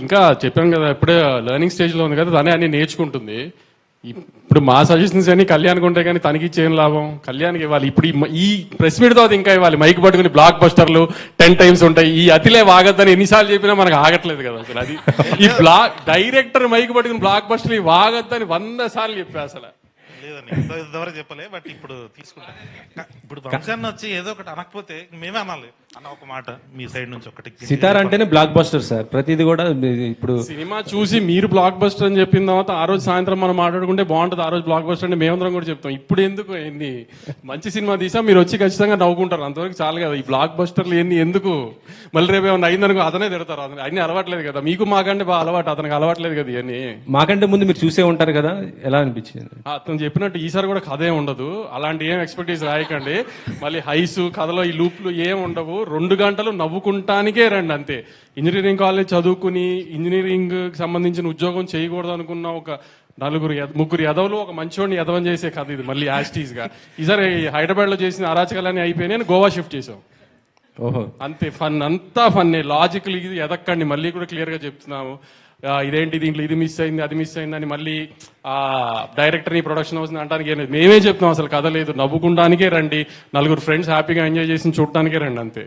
ఇంకా చెప్పాను కదా ఇప్పుడే లెర్నింగ్ స్టేజ్లో ఉంది కదా తనే అన్ని నేర్చుకుంటుంది. ఇప్పుడు మా సజెషన్స్ అన్ని కళ్యాణ్కి ఉంటాయి కానీ తనకి ఇచ్చేం లాభం? కళ్యాణ్కి ఇవ్వాలి. ఇప్పుడు ఈ ప్రెస్ మీట్ తర్వాత ఇంకా ఇవ్వాలి. మైక్ పట్టుకుని బ్లాక్ బస్టర్లు టెన్ టైమ్స్ ఉంటాయి. ఈ అతిలే వాగద్దని ఎన్నిసార్లు చెప్పినా మనకు ఆగట్లేదు కదా అసలు అది. ఈ బ్లాక్ డైరెక్టర్ మైక్ పట్టుకుని బ్లాక్ బస్టర్లు ఈ వాగద్దని వంద సార్లు చెప్పా అసలు. లేదండి చెప్పలే బట్ ఇప్పుడు తీసుకుంటా. ఇప్పుడు వచ్చి ఏదో ఒకటి అనకపోతే మేమే అనాలి. అన్న ఒక మాట మీ సైడ్ నుంచి ఒకటి సితార్ అంటేనే బ్లాక్ బస్టర్ సార్ ప్రతిది కూడా ఇప్పుడు సినిమా చూసి మీరు బ్లాక్ బస్టర్ అని చెప్పిన తర్వాత ఆ రోజు సాయంత్రం మనం మాట్లాడుకుంటే బాగుంటుంది ఆ రోజు బ్లాక్ బస్టర్ అంటే మేమందరం కూడా చెప్తాం. ఇప్పుడు ఎందుకు ఏంది? మంచి సినిమా తీసా మీరు వచ్చి ఖచ్చితంగా నవ్వుకుంటారు. అంతవరకు చాలు కదా ఈ బ్లాక్ బస్టర్లు ఏంది ఎందుకు? మళ్ళీ రేపు ఏమన్నా అయిందనుకో అతనే తిడతారు. అతను అన్ని అలవాట్లేదు కదా. మీకు మాకంటే బాగా అలవాటు అతనికి అలవాట్లేదు కదా ఇవన్నీ. మాకంటే ముందు మీరు చూసే ఉంటారు కదా ఎలా అనిపించింది? ఆ, అతను చెప్పినట్టు ఈసారి కూడా కథ ఏం ఉండదు. అలాంటి ఏం ఎక్స్పెక్టేషన్ రాయకండి. మళ్ళీ హైస్ కథలో ఈ లూప్లు ఏం ఉండవు. రెండు గంటలు నవ్వుకుంటానికే రండి అంతే. ఇంజనీరింగ్ కాలేజ్ చదువుకుని ఇంజనీరింగ్ సంబంధించిన ఉద్యోగం చేయకూడదు అనుకున్న ఒక నలుగురు ముగ్గురు ఎదవలు ఒక మంచోడిని ఎదవం చేసే కథ ఇది మళ్ళీ యాస్టీస్గా. ఈసారి హైదరాబాద్లో చేసిన అరాచకాలన్నీ అయిపోయినాయి గోవా షిఫ్ట్ చేసాం ఓహో. అంతే ఫన్ అంతా ఫన్ లాజికల్ ఇది ఎదక్కండి మళ్ళీ కూడా క్లియర్గా చెప్తున్నాము ఇదేంటి దీంట్లో ఇది మిస్ అయింది అది మిస్ అయింది అని మళ్ళీ ఆ డైరెక్టర్ని ప్రొడక్షన్ హౌస్ అంటానికి ఏం లేదు. మేమే చెప్తున్నాం అసలు కథ లేదు. నవ్వుకుంటానికే రండి. నలుగురు ఫ్రెండ్స్ హ్యాపీగా ఎంజాయ్ చేసి చూడటానికే రండి అంతే.